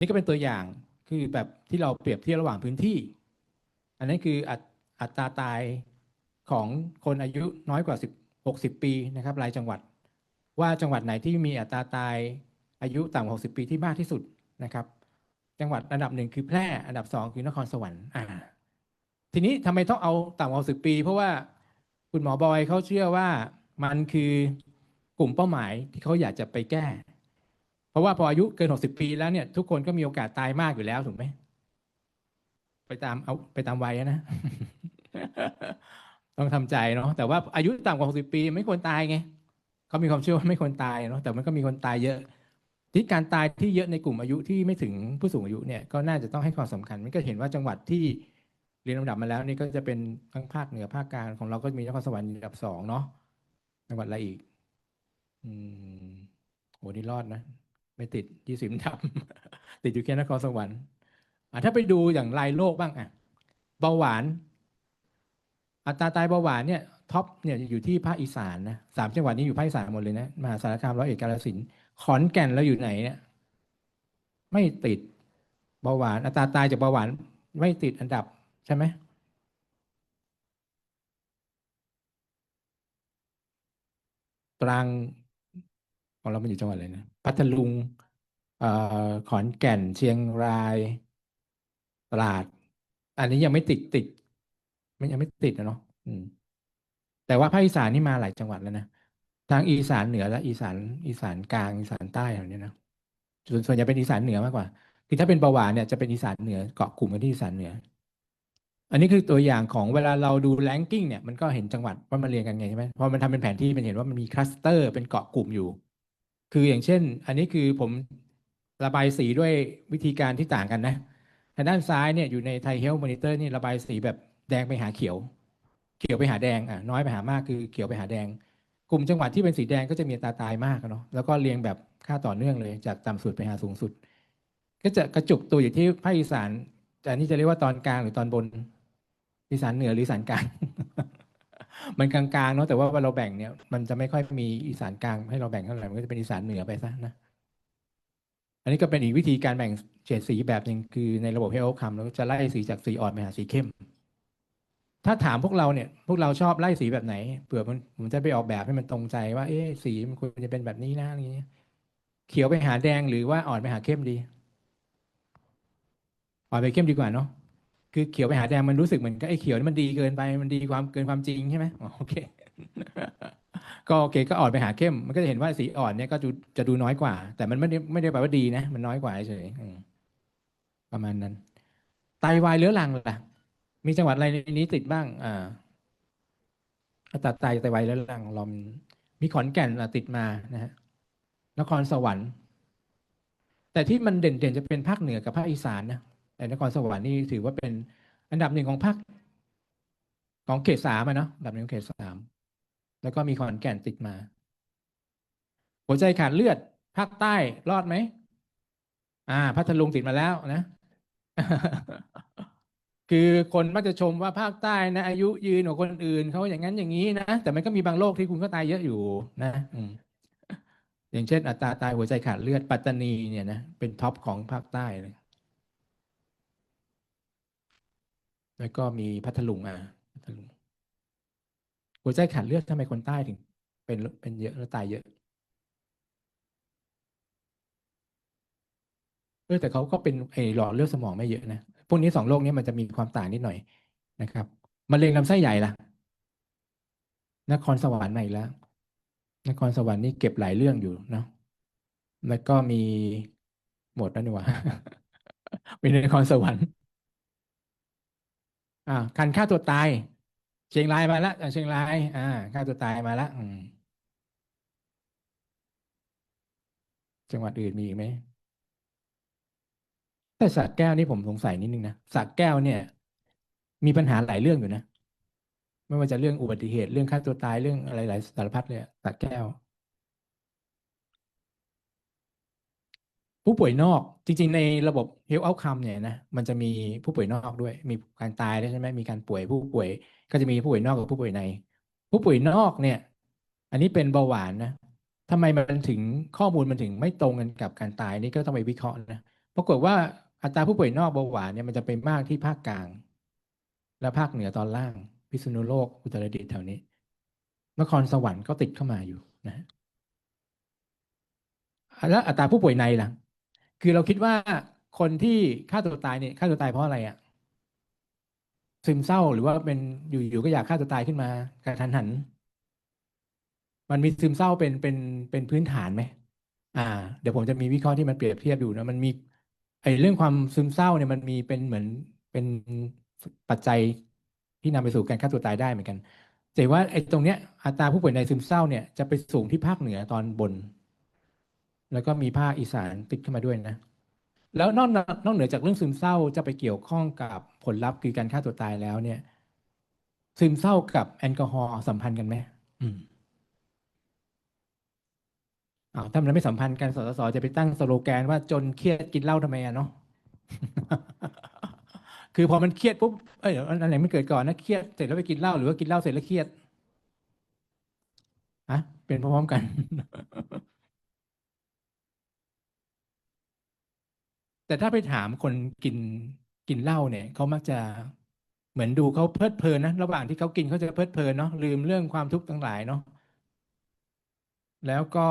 นี่ก็เป็นตัวอย่างคือแบบที่เราเปรียบเทียบระหว่างพื้นที่ อันนั้นคืออัตอัตราตายของคนอายุน้อยกว่า10 60 ปีนะครับรายจังหวัด ว่าจังหวัดไหนที่มีอัตราตายอายุต่ำกว่า60 ปีที่มากที่สุดนะครับ จังหวัดอันดับหนึ่งคือแพร่อันดับสองคือนครสวรรค์อ่าทีนี้ทำไมต้องเอาต่ำกว่า60 ปี เพราะว่าคุณหมอบอยเขาเชื่อว่ามันคือกลุ่มเป้าหมายที่เขาอยากจะไปแก้ เพราะว่าพออายุเกิน60ปีแล้วเนี่ย ทุกคนก็มีโอกาสตายมากอยู่แล้วถูกไหมไปตามเอาไปตามวัยนะต้องทำใจเนาะแต่ว่าอายุต่ำกว่า60ปี ไม่ควรตายไงเขามีความเชื่อว่าไม่ควรตายเนาะแต่มันก็มีคนตายเยอะที่การตายที่เยอะในกลุ่มอายุที่ไม่ถึงผู้สูงอายุเนี่ยก็น่าจะต้องให้ความสำคัญ มันก็เห็นว่าจังหวัดที่เรียนลำดับมาแล้วนี่ก็จะเป็นทั้งภาคเหนือภาคกลางของเราก็มีนครสวรรค์อันดับสองเนาะจังหวัดอะไรอีก อืมโหนี่รอดนะ ไม่ติดยี่สิบดับติดอยู่แค่นครสวรรค์อะถ้าไปดูอย่างรายโลกบ้างอะเบาหวาน อัตราตายเบาหวานเนี่ยท็อปเนี่ยอยู่ที่ภาคอีสานนะสามจังหวัดนี้อยู่ภาคอีสานหมดเลยนะมหาสารคามร้อยเอ็ดกาฬสินธุ์ขอนแก่นแล้วอยู่ไหนเนี่ย ไม่ติดเบาหวาน อัตราตายจากเบาหวาน ไม่ติดอันดับใช่ไหมตรัง ของเรามันอยู่จังหวัดอะไรนะพัทลุงเอ่อขอนแก่นเชียงรายตราด อันนี้ยังไม่ติดติดมันยังไม่ติดนะเนาะแต่ว่าภาคอีสานนี่มาหลายจังหวัดแล้วนะทางอีสานเหนือและอีสานอีสานกลางอีสานใต้อะไรเนี้นะส่วนส่วนใหญ่เป็นอีสานเหนือมากกว่าคือถ้าเป็นเบาหวานเนี่ยจะเป็นอีสานเหนือเกาะกลุ่มกันที่อีสานเหนือ อันนี้คือตัวอย่างของเวลาเราดูแรงกิ้งเนี่ยมันก็เห็นจังหวัดว่ามันเรียงกันไงใช่ไหมพอมันทำเป็นแผนที่มันเห็นว่ามันมีคลัสเตอร์เป็นเกาะกลุ่มอยู่ คืออย่างเช่น อันนี้คือผมระบายสีด้วยวิธีการที่ต่างกันนะทางด้านซ้ายเนี่ยอยู่ในไทเฮลมอนิเตอร์นี่ระบายสีแบบแดงไปหาเขียว เขียวไปหาแดงอะน้อยไปหามากคือเขียวไปหาแดง กลุ่มจังหวัดที่เป็นสีแดงก็จะมีตาตายมากเนาะแล้วก็เรียงแบบค่าต่อเนื่องเลย จากต่ำสุดไปหาสูงสุด ก็จะกระจุกตัวอยู่ที่ภาคอีสานแต่นี่จะเรียกว่าตอนกลางหรือตอนบนอีสานเหนือหรืออีสานกลาง มันกลางๆเนาะแต่ว่าเราแบ่งเนี่ย มันจะไม่ค่อยมีอีสานกลางให้เราแบ่งเท่าไหร่มันก็จะเป็นอีสานเหนือไปซะนะอันนี้ก็เป็นอีกวิธีการแบ่งเฉดสีแบบหนึ่งคือในระบบเฮลคัมเราก็จะไล่สีจากสีอ่อนไปหาสีเข้ม ถ้าถามพวกเราเนี่ย พวกเราชอบไล่สีแบบไหนเผื่อมันผมจะไปออกแบบให้มันตรงใจว่า เอ๊ะสีมันควรจะเป็นแบบนี้นะอะไรเงี้ยเขียวไปหาแดงหรือว่าอ่อนไปหาเข้มดีอ่อนไปเข้มดีกว่าเนาะ คือเขียวไปหาแดงมันรู้สึกเหมือนกับไอ้เขียวนี่มันดีเกินไปมันดีความเกินความจริงใช่ไหมโอเค ก็โอเคก็อ่อนไปหาเข้ม มันก็จะเห็นว่าสีอ่อนเนี่ยก็จะจะดูน้อยกว่า แต่มันไม่ได้ไม่ได้แปลว่าดีนะ มันน้อยกว่าเฉยๆประมาณนั้น ไตวายเรื้อรังล่ะ มีจังหวัดอะไรในนี้ติดบ้าง อ่าอัตราไตไตวายเรื้อรังเรามีขอนแก่นติดมานะฮะนครสวรรค์ แต่ที่มันเด่นๆจะเป็นภาคเหนือกับภาคอีสานนะ แต่นครสวรรค์นี่ถือว่าเป็นอันดับหนึ่งของภาคของเขตสามอะเนาะอันดับหนึ่งของเขตสามแล้วก็มีขอนแก่นติดมา หัวใจขาดเลือดภาคใต้รอดไหมอ่า พัทลุงติดมาแล้วนะ คือคนมักจะชมว่าภาคใต้นะ อายุยืนกว่าคนอื่นเขาอย่างนั้นอย่างนี้นะ แต่มันก็มีบางโรคที่คุณก็ตายเยอะอยู่นะอืมอย่างเช่น อัตราตายหัวใจขาดเลือดปัตตานีเนี่ยนะเป็นท็อปของภาคใต้เลย แล้วก็มีพัทลุงอะพัทลุงหัวใจขาดเลือดทำไมคนใต้ถึง เป็นเป็นเยอะแล้วตายเยอะเออแต่เขาก็เป็นไอ้หลอดเลือดสมองไม่เยอะนะพวกนี้สองโรคนี้มันจะมีความต่างนิดหน่อยนะครับมะเร็งลำไส้ใหญ่ล่ะ นครสวรรค์ไหนแล้ว นครสวรรค์นี่เก็บหลายเรื่องอยู่เนาะแล้วก็มีหมดแล้วนี่ว่ามีในนครสวรรค์ อ่าการฆ่าตัวตาย เชียงรายมาแล้วอ่าเชียงราย อ่าฆ่าตัวตายมาแล้วอืมจังหวัดอื่นมีอีกไหมแต่สระแก้วนี่ผมสงสัยนิดนึงนะสระแก้วเนี่ย มีปัญหาหลายเรื่องอยู่นะ ไม่ว่าจะเรื่องอุบัติเหตุเรื่องฆ่าตัวตายเรื่องอะไรหลายสารพัดเลยสระแก้ว ผู้ป่วยนอกจริงๆ ในระบบ Health Outcome เนี่ยนะมันจะมีผู้ป่วยนอกด้วย มีการตายด้วยใช่ไหมมีการป่วยผู้ป่วย ก็จะมีผู้ป่วยนอกกับผู้ป่วยใน ผู้ป่วยนอกเนี่ย อันนี้เป็นเบาหวานนะทำไมมันถึงข้อมูลมันถึงไม่ตรงกันกับการตายนี่ก็ต้องไปวิเคราะห์นะปรากฏว่าอัตราผู้ป่วยนอกเบาหวานเนี่ยมันจะไปมากที่ภาคกลาง และภาคเหนือตอนล่าง พิษณุโลกอุตรดิตถ์แถวนี้นครสวรรค์ก็ติดเข้ามาอยู่นะแล้วอัตราผู้ป่วยในล่ะ คือเราคิดว่าคนที่ฆ่าตัวตายเนี่ยฆ่าตัวตายเพราะอะไรอะซึมเศร้าหรือว่าเป็นอยู่ๆก็อยากฆ่าตัวตายขึ้นมากระทันหัน มันมีซึมเศร้าเป็นเป็นเป็นพื้นฐานไหมอ่า เดี๋ยวผมจะมีวิเคราะห์ที่มันเปรียบเทียบดูนะมันมีไอ้เรื่องความซึมเศร้าเนี่ยมันมีเป็นเหมือนเป็นปัจจัยที่นำไปสู่การฆ่าตัวตายได้เหมือนกันแต่ว่าไอ้ตรงเนี้ยอัตราผู้ป่วยในซึมเศร้าเนี่ยจะไปสูงที่ภาคเหนือตอนบน แล้วก็มีภาคอีสานติดขึ้นมาด้วยนะ แล้วนอกนอกเหนือจากเรื่องซึมเศร้าจะไปเกี่ยวข้องกับผลลัพธ์คือการฆ่าตัวตายแล้วเนี่ย ซึมเศร้ากับแอลกอฮอล์สัมพันธ์กันไหมอืมอ้าวถ้ามันไม่สัมพันธ์กันสสสจะไปตั้งสโลแกนว่าจนเครียดกินเหล้าทำไมอะเนาะคือพอมันเครียดปุ๊บเอ้ยอันไหนมันเกิดก่อนนะเครียดเสร็จแล้วไปกินเหล้าหรือว่ากินเหล้าเสร็จแล้วเครียดอะเป็นพร้อมๆกัน แต่ถ้าไปถามคนกินกินเหล้าเนี่ยเขามักจะเหมือนดูเขาเพลิดเพลินนะระหว่างที่เขากินเขาจะเพลิดเพลินเนาะลืมเรื่องความทุกข์ทั้งหลายเนาะแล้วก็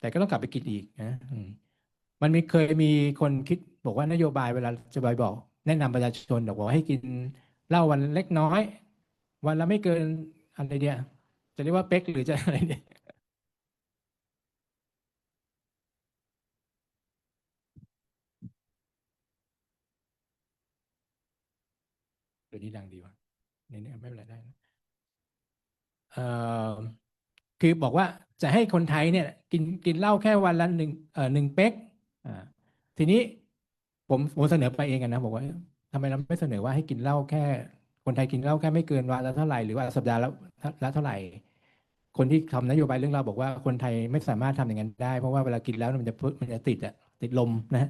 แต่ก็ต้องกลับไปกินอีกนะมันมีเคยมีคนคิดบอกว่านโยบายเวลาจะไปบอก แนะนำประชาชนบอกว่าให้กินเหล้าวันเล็กน้อย วันละไม่เกินอะไรเดียจะเรียกว่าเป๊กหรือจะอะไรเนี่ย เดี๋ยวนี้ดังดีวะนี่นี่ไม่เป็นไรได้นะเออคือบอกว่าจะให้คนไทยเนี่ย กินกินเหล้าแค่วันละหนึ่งเอ่อหนึ่งเป๊กอ่าทีนี้ผมผมเสนอไปเองกันนะ บอกว่าทำไมเราไม่เสนอว่าให้กินเหล้าแค่ คนไทยกินเหล้าแค่ไม่เกินวันละเท่าไหร่หรือว่าสัปดาห์ละละเท่าไหร่ คนที่ทำนโยบายเรื่องเราบอกว่าคนไทยไม่สามารถทำอย่างนั้นได้เพราะว่าเวลากินแล้วมันจะมันจะติดอะติดลมนะ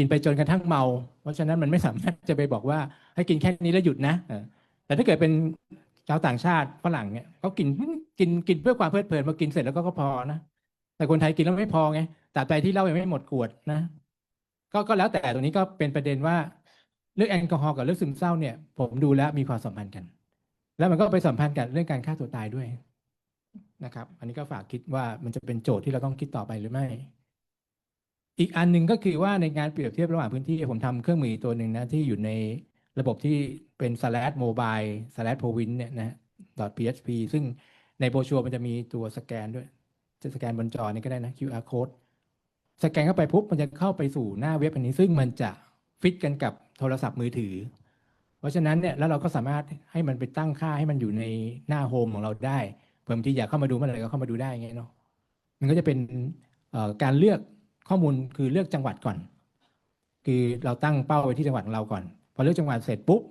กินไปจนกระทั่งเมา เพราะฉะนั้นมันไม่สามารถจะไปบอกว่าให้กินแค่นี้แล้วหยุดนะแต่ถ้าเกิดเป็นชาวต่างชาติฝรั่งเนี่ยเขากินกินกินเพื่อความเพลิดเพลินพอกินเสร็จแล้วก็ก็พอนะแต่คนไทยกินแล้วไม่พอไงตราบใดที่เหล้ายังไม่หมดขวดนะ ก็ก็แล้วแต่ตรงนี้ก็เป็นประเด็นว่าเรื่องแอลกอฮอล์กับเรื่องซึมเศร้าเนี่ย ผมดูแล้วมีความสัมพันธ์กัน แล้วมันก็ไปสัมพันธ์กับเรื่องการฆ่าตัวตายด้วยนะครับ อันนี้ก็ฝากคิดว่ามันจะเป็นโจทย์ที่เราต้องคิดต่อไปหรือไม่ อีกอันหนึ่งก็คือว่าในงานเปรียบเทียบระหว่างพื้นที่ผมทำเครื่องมือตัวหนึ่งนะที่อยู่ในระบบที่เป็น slash mobile slash province เนี่ยนะ .php ซึ่งในโบรชัวร์มันจะมีตัวสแกนด้วย จะสแกนบนจอนี่ก็ได้นะ QR code สแกนเข้าไปปุ๊บมันจะเข้าไปสู่หน้าเว็บอันนี้ ซึ่งมันจะฟิตกันกับโทรศัพท์มือถือ เพราะฉะนั้นเนี่ยแล้วเราก็สามารถให้มันไปตั้งค่าให้มันอยู่ในหน้าโฮมของเราได้เพิ่มที่อยากเข้ามาดูเมื่อไหร่ก็เข้ามาดูได้ไงเนาะมันก็จะเป็นการเลือก ข้อมูลคือเลือกจังหวัดก่อน คือเราตั้งเป้าไว้ที่จังหวัดของเราก่อน พอเลือกจังหวัดเสร็จปุ๊บ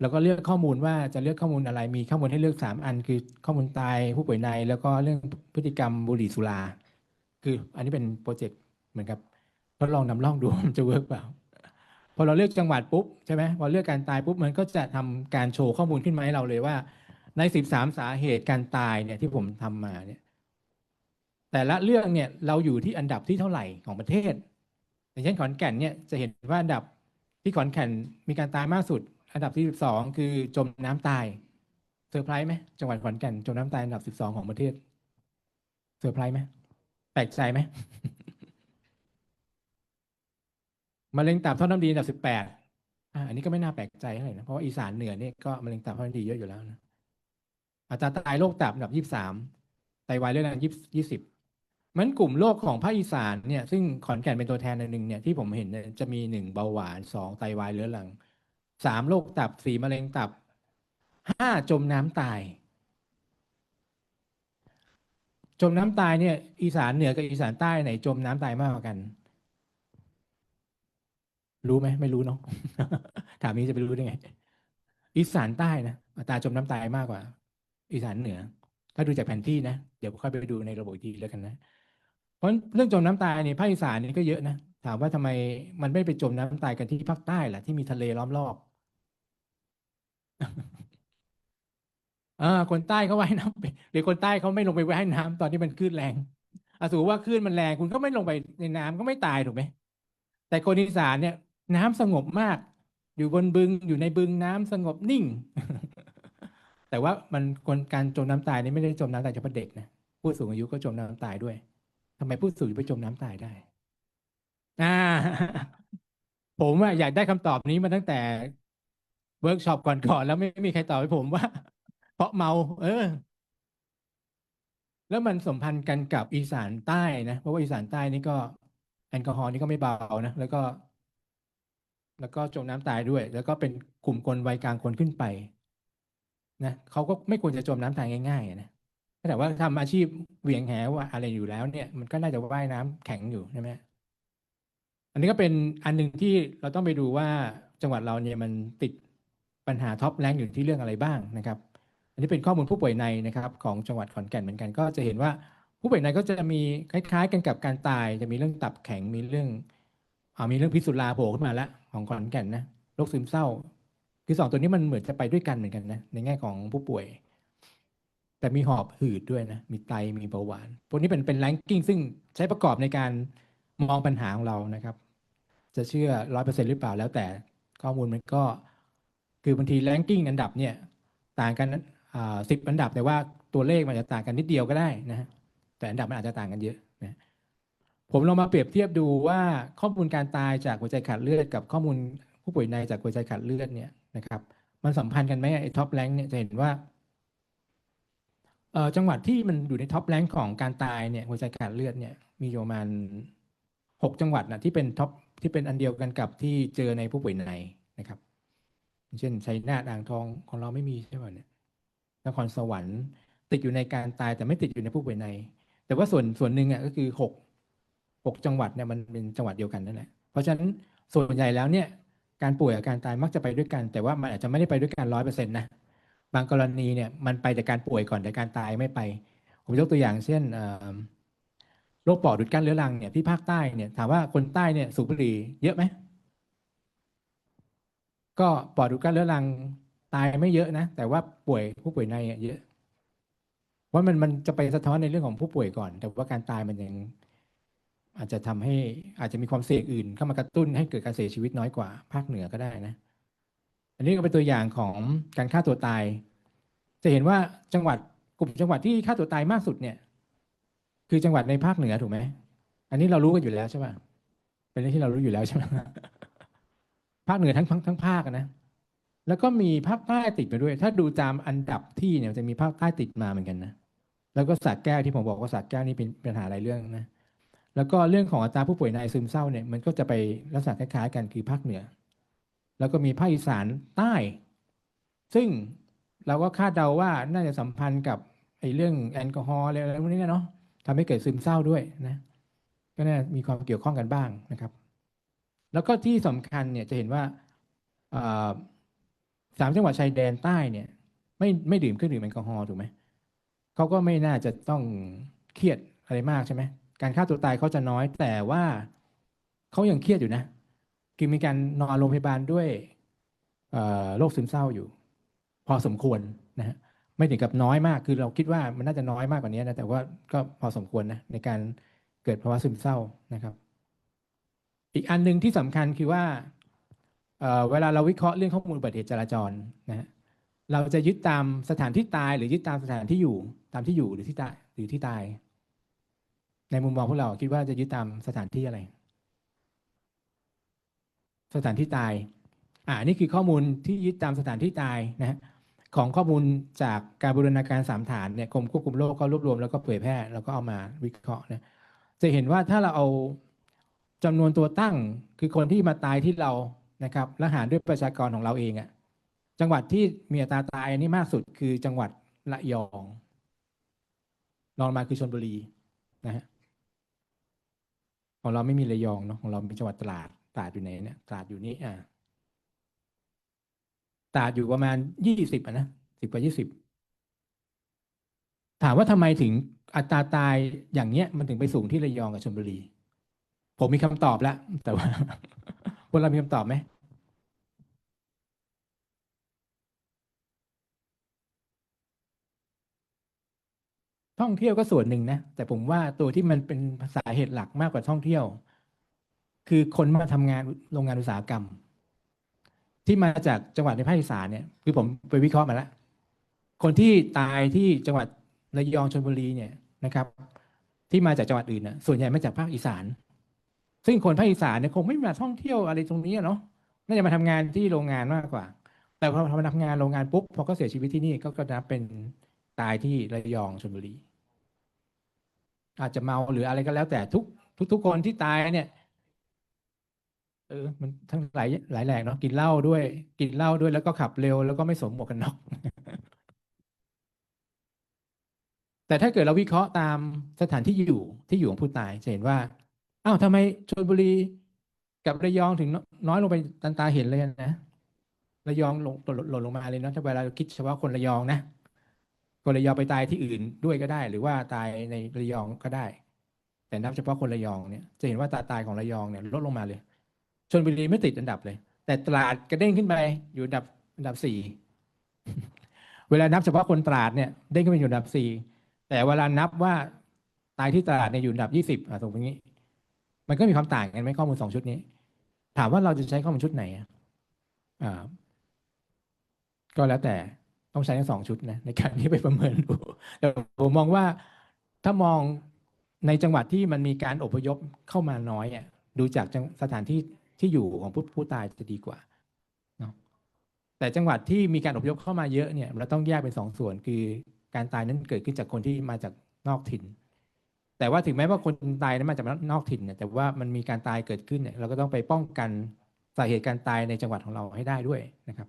เราก็เลือกข้อมูลว่าจะเลือกข้อมูลอะไร มีข้อมูลให้เลือก 3 อัน คือข้อมูลตายผู้ป่วยใน แล้วก็เรื่องพฤติกรรมบุหรี่สุรา คืออันนี้เป็นโปรเจกต์เหมือนกับทดลองนำร่องดูมันจะเวิร์กเปล่า พอเราเลือกจังหวัดปุ๊บใช่ไหมพอเลือกการตายปุ๊บมันก็จะทำการโชว์ข้อมูลขึ้นมาให้เราเลยว่า ใน 13 สาเหตุการตายเนี่ยที่ผมทำมาเนี่ย แต่ละเรื่องเนี่ยเราอยู่ที่อันดับที่เท่าไหร่ของประเทศ อย่างเช่นขอนแก่นเนี่ยจะเห็นว่าอันดับที่ขอนแก่นมีการตายมากสุด อันดับที่ 12 คือจมน้ำตายเซอร์ไพรส์ไหมจังหวัดขอนแก่นจมน้ำตายอันดับ 12 ของประเทศเซอร์ไพรส์ไหมแปลกใจไหมมะเร็งตับท่อน้ำดีอันดับ 18อันนี้ก็ไม่น่าแปลกใจเท่าไหร่นะเพราะว่าอีสานเหนือเนี่ยก็มะเร็งตับท่อน้ำดีเยอะอยู่แล้วนะอัตราตายโรคตับอันดับ 23ไตวายเรื้อรัง20 มันกลุ่มโรคของภาคอีสานเนี่ยซึ่งขอนแก่นเป็นตัวแทนในหนึ่งเนี่ยที่ผมเห็นเนี่ยจะมีหนึ่งเบาหวานสองไตวายเรื้อรังสามโรคตับสี่มะเร็งตับห้าจมน้ำตาย จมน้ำตายเนี่ย อีสานเหนือกับอีสานใต้ไหนจมน้ำตายมากกว่ากัน รู้ไหมไม่รู้เนาะถามนี้จะไปรู้ได้ไง อีสานใต้นะอัตราจมน้ำตายมากกว่า อีสานเหนือ ถ้าดูจากแผนที่นะ เดี๋ยวค่อยไปดูในระบบทีแล้วกันนะ เพราะเรื่องจมน้ำตายนี่ภาคอีสานนี่ก็เยอะนะถามว่าทำไมมันไม่ไปจมน้ำตายกันที่ภาคใต้ล่ะที่มีทะเลล้อมรอบอ่าคนใต้เขาว่ายน้ำไปหรือคนใต้เขาไม่ลงไปว่ายน้ำตอนที่มันคลื่นแรงอาสูว่าคลื่นมันแรงคุณก็ไม่ลงไปในน้ำก็ไม่ตายถูกไหมแต่คนอีสานเนี่ย น้ำสงบมาก อยู่บนบึงอยู่ในบึงน้ำสงบนิ่ง แต่ว่ามันคนการจมน้ำตายนี่ไม่ได้จมน้ำตายเฉพาะเด็กนะผู้สูงอายุก็จมน้ำตายด้วย ทำไมผู้สูงไปจมน้ำตายได้อ่าผมอะอยากได้คำตอบนี้มาตั้งแต่เวิร์กช็อปก่อนๆแล้วไม่มีใครตอบให้ผมว่า เพราะเมา เออ แล้วมันสัมพันธ์กันกับอีสานใต้นะเพราะว่าอีสานใต้นี่ก็ แอลกอฮอล์นี่ก็ไม่เบานะแล้วก็ แล้วก็จมน้ำตายด้วย แล้วก็เป็นกลุ่มคนวัยกลางคนขึ้นไป นะเขาก็ไม่ควรจะจมน้ำตายง่ายๆอะ นะแต่ว่าทำอาชีพเหวี่ยงแหว่าอะไรอยู่แล้วเนี่ย มันก็น่าจะว่ายน้ำแข็งอยู่ใช่ไหมอันนี้ก็เป็นอันหนึ่งที่เราต้องไปดูว่าจังหวัดเราเนี่ยมันติดปัญหาท็อปแรงอยู่ที่เรื่องอะไรบ้างนะครับ อันนี้เป็นข้อมูลผู้ป่วยในนะครับ ของจังหวัดขอนแก่นเหมือนกัน ก็จะเห็นว่าผู้ป่วยในก็จะมีคล้าย ๆ กันกับการตาย จะมีเรื่องตับแข็งมีเรื่องอามีเรื่องพิษสุราโผล่ขึ้นมาแล้วของขอนแก่นนะโรคซึมเศร้า คือสองตัวนี้มันเหมือนจะไปด้วยกันเหมือนกันนะในแง่ของผู้ป่วย แต่มีหอบหืดด้วยนะ มีไตมีเบาหวาน พวกนี้เป็นเป็นแรงกิ้งซึ่งใช้ประกอบในการมองปัญหาของเรานะครับ จะเชื่อร้อยเปอร์เซ็นหรือเปล่าแล้วแต่ข้อมูลมันก็ คือบางทีแรงกิ้งอันดับเนี่ย ต่างกันสิบอันดับแต่ว่าตัวเลขมันจะต่างกันนิดเดียวก็ได้นะฮะแต่อันดับมันอาจจะต่างกันเยอะนะผมลองมาเปรียบเทียบดูว่าข้อมูลการตายจากหัวใจขาดเลือดกับข้อมูลผู้ป่วยในจากหัวใจขาดเลือดเนี่ยนะครับ มันสัมพันธ์กันไหมไอ้ท็อปแรงเนี่ยจะเห็นว่า จังหวัดที่มันอยู่ในท็อปแรงของการตายเนี่ยหัวใจขาดเลือดเนี่ยมีอยู่ประมาณหกจังหวัดนะที่เป็นท็อปที่เป็นอันเดียวกันกับที่เจอในผู้ป่วยในนะครับ เช่นชัยนาทอ่างทองของเราไม่มีใช่ไหมเนี่ยนครสวรรค์ ติดอยู่ในการตายแต่ไม่ติดอยู่ในผู้ป่วยใน แต่ว่าส่วนส่วนหนึ่งอะก็คือหกหกจังหวัดเนี่ยมันเป็นจังหวัดเดียวกันนั่นแหละเพราะฉะนั้นส่วนใหญ่แล้วเนี่ยการป่วยกับการตายมักจะไปด้วยกัน แต่ว่ามันอาจจะไม่ได้ไปด้วยกันร้อยเปอร์เซ็นต์นะ บางกรณีเนี่ยมันไปแต่การป่วยก่อนแต่การตายไม่ไป ผมยกตัวอย่างเช่นโรคปอดอุดกั้นเรื้อรังเนี่ยที่ภาคใต้เนี่ยถามว่าคนใต้เนี่ยสูบบุหรี่เยอะไหมก็ปอดอุดกั้นเรื้อรังตายไม่เยอะนะ แต่ว่าป่วยผู้ป่วยในเยอะว่ามันมันจะไปสะท้อนในเรื่องของผู้ป่วยก่อน แต่ว่าการตายมันยังอาจจะทำให้อาจจะมีความเสี่ยงอื่น เข้ามากระตุ้นให้เกิดการเสียชีวิตน้อยกว่า ภาคเหนือก็ได้นะ อันนี้ก็เป็นตัวอย่างของการฆ่าตัวตาย จะเห็นว่าจังหวัดกลุ่มจังหวัดที่ฆ่าตัวตายมากสุดเนี่ย คือจังหวัดในภาคเหนือถูกไหมอันนี้เรารู้กันอยู่แล้วใช่ไหมเป็นเรื่องที่เรารู้อยู่แล้วใช่ไหมภาคเหนือทั้งทั้งภาคนะแล้วก็มีภาคใต้ติดมาด้วย ถ้าดูตามอันดับที่เนี่ยจะมีภาคใต้ติดมาเหมือนกันนะแล้วก็สัตว์แก้วที่ผมบอกว่าสัตว์แก้วนี่เป็นปัญหาหลายเรื่องนะแล้วก็เรื่องของอัตราผู้ป่วยในซึมเศร้าเนี่ยมันก็จะไปลักษณะคล้ายๆกันคือภาคเหนือ แล้วก็มีภาคอีสานใต้ ซึ่งเราก็คาดเดาว่าน่าจะสัมพันธ์กับไอ้เรื่องแอลกอฮอล์อะไรพวกนี้เนาะทำให้เกิดซึมเศร้าด้วยนะก็น่ามีความเกี่ยวข้องกันบ้างนะครับ แล้วก็ที่สำคัญเนี่ยจะเห็นว่าสามจังหวัดชายแดนใต้เนี่ย ไม่ไม่ดื่มเครื่องดื่มแอลกอฮอล์ถูกไหมเขาก็ไม่น่าจะต้องเครียดอะไรมากใช่ไหมการฆ่าตัวตายเขาจะน้อยแต่ว่าเขายังเครียดอยู่นะ คือมีการนอนโรงพยาบาลด้วยโรคซึมเศร้าอยู่ พอสมควรนะฮะไม่ถึงกับน้อยมากคือเราคิดว่ามันน่าจะน้อยมากกว่านี้นะแต่ว่าก็พอสมควรนะในการเกิดภาวะซึมเศร้านะครับ อีกอันหนึ่งที่สำคัญคือว่าเวลาเราวิเคราะห์เรื่องข้อมูลอุบัติเหตุจราจรนะฮะเราจะยึดตามสถานที่ตาย หรือยึดตามสถานที่อยู่ตามที่อยู่หรือที่ตายหรือที่ตาย ในมุมมองพวกเราคิดว่าจะยึดตามสถานที่อะไร สถานที่ตาย อ่านี่คือข้อมูลที่ยึดตามสถานที่ตายนะฮะของข้อมูลจากการบูรณาการสามฐานเนี่ยกรมควบคุมโรคก็รวบรวมแล้วก็เผยแพร่แล้วก็เอามาวิเคราะห์นะจะเห็นว่าถ้าเราเอาจำนวนตัวตั้งคือคนที่มาตายที่เรานะครับและหารด้วยประชากรของเราเองอะจังหวัดที่มีอัตราตายอันนี้มากสุดคือจังหวัดระยองรองมาคือชนบุรีนะฮะของเราไม่มีระยองเนาะของเรามีจังหวัดตราดาดอยู่ไหนเนี่ยตราดอยู่นี้อ่าตราดอยู่ประมาณยี่สิบอะนะสิบกว่ายี่สิบถามว่าทำไมถึงอัตราตายอย่างเนี้ย มันถึงไปสูงที่ระยองกับชลบุรี ผมมีคำตอบแล้ว แต่ว่าพวกเรามีคำตอบไหมท่องเที่ยวก็ส่วนหนึ่งนะแต่ผมว่าตัวที่มันเป็นสาเหตุหลักมากกว่าท่องเที่ยว คือคนมาทำงานโรงงานอุตสาหกรรม ที่มาจากจังหวัดในภาคอีสานเนี่ยคือผมไปวิเคราะห์มาแล้วคนที่ตายที่จังหวัดระยองชลบุรีเนี่ยนะครับ ที่มาจากจังหวัดอื่นน่ะส่วนใหญ่มาจากภาคอีสาน ซึ่งคนภาคอีสานเนี่ยคงไม่มาท่องเที่ยวอะไรตรงนี้เนาะน่าจะมาทำงานที่โรงงานมากกว่า แต่พอทำงานโรงงานปุ๊บพอเขาเสียชีวิตที่นี่ก็ก็นับเป็นตายที่ระยองชลบุรี อาจจะเมาหรืออะไรก็แล้วแต่ทุกทุกทุกคนที่ตายเนี่ย เออมันทั้งหลายหลายแหล่งเนาะกินเหล้าด้วย กินเหล้าด้วยแล้วก็ขับเร็วแล้วก็ไม่สวมหมวกกันน็อก แต่ถ้าเกิดเราวิเคราะห์ตามสถานที่อยู่ที่อยู่ของผู้ตายจะเห็นว่าอ้าวทำไมชลบุรีกับระยองถึงน้อยลงไปตันตาเห็นเลยนะระยองลงหล่นหล่นลงมาเลยเนาะถ้าเวลาเราคิดเฉพาะคนระยองนะคนระยองไปตายที่อื่นด้วยก็ได้ หรือว่าตายในระยองก็ได้ แต่นับเฉพาะคนระยองเนี่ยจะเห็นว่าตาตายของระยองเนี่ยลดลงมาเลย ชลบุรีไม่ติดอันดับเลย แต่ตราดกระเด้งขึ้นไปอยู่อันดับอันดับสี่เวลานับเฉพาะคนตราดเนี่ยเด้งขึ้นไปอยู่อันดับสี่แต่เวลานับว่าตายที่ตราดเนี่ยอยู่อันดับยี่สิบอะตรงนี้ มันก็มีความต่างกันไหมข้อมูลสองชุดนี้ ถามว่าเราจะใช้ข้อมูลชุดไหนอ่าก็แล้วแต่ต้องใช้ทั้งสองชุดนะในการที่ไปประเมินดูแต่ผมมองว่าถ้ามองในจังหวัดที่มันมีการอพยพเข้ามาน้อยอะดูจากสถานที่ ที่อยู่ของผู้ผู้ตายจะดีกว่าเนาะแต่จังหวัดที่มีการอพยพเข้ามาเยอะเนี่ยเราต้องแยกเป็นสองส่วนคือการตายนั้นเกิดขึ้นจากคนที่มาจากนอกถิ่น แต่ว่าถึงแม้ว่าคนตายนั้นมาจากนอกถิ่นเนี่ยแต่ว่ามันมีการตายเกิดขึ้นเนี่ยเราก็ต้องไปป้องกันสาเหตุการตายในจังหวัดของเราให้ได้ด้วยนะครับ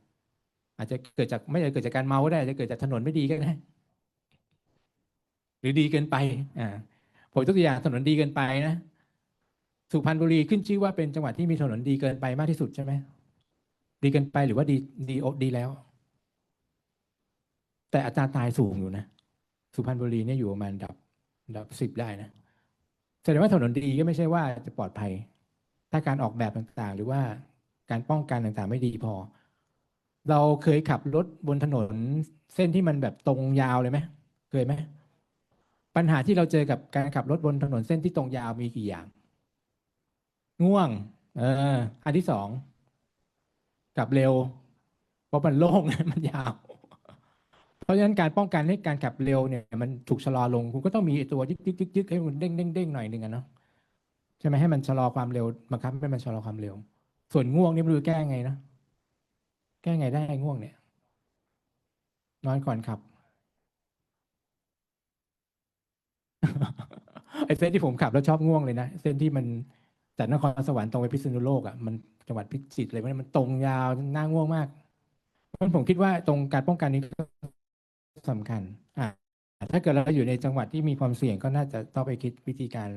อาจจะเกิดจากไม่ใช่เกิดจากการเมาก็ได้อาจจะเกิดจากถนนไม่ดีก็ได้หรือดีเกินไปอ่าผมยกตัวอย่างถนนดีเกินไปนะ สุพรรณบุรีขึ้นชื่อว่าเป็นจังหวัดที่มีถนนดีเกินไปมากที่สุดใช่ไหมดีเกินไปหรือว่าดีดีโอดีแล้ว แต่อัตราตายสูงอยู่นะ สุพรรณบุรีเนี่ยอยู่ประมาณดับดับสิบได้นะแสดงว่าถนนดีก็ไม่ใช่ว่าจะปลอดภัย ถ้าการออกแบบต่างๆ หรือว่าการป้องกันต่างๆ ไม่ดีพอ เราเคยขับรถบนถนนเส้นที่มันแบบตรงยาวเลยไหมเคยไหมปัญหาที่เราเจอกับการขับรถบนถนนเส้นที่ตรงยาวมีกี่อย่าง ง่วง เออ อันที่สองขับเร็ว เพราะมันโล่งมันยาว เพราะฉะนั้นการป้องกันให้การขับเร็วเนี่ย มันถูกชะลอลง คุณก็ต้องมีตัวยึกยึกยึกยึกให้มันเด้งเด้งเด้งหน่อยหนึ่งอะเนาะใช่ไหมให้มันชะลอความเร็วบังคับให้มันชะลอความเร็ว ส่วนง่วงนี่ไม่รู้แก้ไงนะแก้ไงได้ง่วงเนี่ย นอนก่อนขับไอ้เส้นที่ผมขับแล้วชอบง่วงเลยนะเส้นที่มัน แต่นครสวรรค์ตรงไปพิษณุโลกอะมันจังหวัดพิจิตรอะไรพวกนี้มันตรงยาวน่าง่วงมากเพราะงั้นผมคิดว่าตรงการป้องกันนี้ก็สำคัญอ่าถ้าเกิดเราอยู่ในจังหวัดที่มีความเสี่ยงก็น่าจะต้องไปคิดวิธีการ